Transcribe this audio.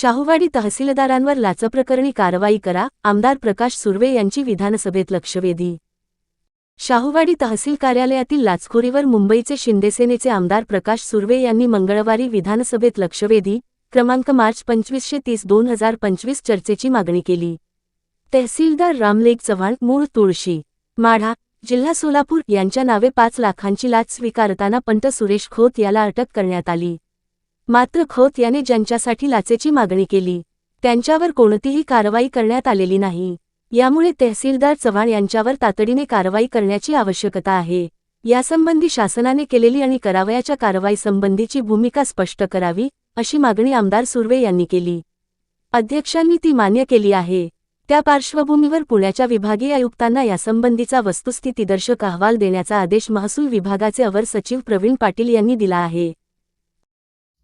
शाहूवाडी तहसीलदारांवर लाचप्रकरणी कारवाई करा आमदार प्रकाश सुर्वे यांची विधानसभेत लक्षवेधी. शाहूवाडी तहसील कार्यालयातील लाचखोरीवर मुंबईचे शिंदेसेनेचे आमदार प्रकाश सुर्वे यांनी मंगळवारी विधानसभेत लक्षवेधी क्रमांक मार्च पंचवीसशे तीस दोन हजार पंचवीस चर्चेची मागणी केली. तहसीलदार रामलेग चव्हाण मूळ तुळशी माढा जिल्हा सोलापूर यांच्या नावे पाच लाखांची लाच स्वीकारताना पंत सुरेश खोत याला अटक करण्यात आली. मात्र खोत याने ज्यांच्यासाठी लाचेची मागणी केली त्यांच्यावर कोणतीही कारवाई करण्यात आलेली नाही. यामुळे तहसीलदार चव्हाण यांच्यावर तातडीने कारवाई करण्याची आवश्यकता आहे. यासंबंधी शासनाने केलेली आणि करावयाच्या कारवाईसंबंधीची भूमिका स्पष्ट करावी अशी मागणी आमदार सुर्वे यांनी केली. अध्यक्षांनी ती मान्य केली आहे. त्या पार्श्वभूमीवर पुण्याच्या विभागीय आयुक्तांना यासंबंधीचा वस्तुस्थितीदर्शक अहवाल देण्याचा आदेश महसूल विभागाचे अवर सचिव प्रवीण पाटील यांनी दिला आहे.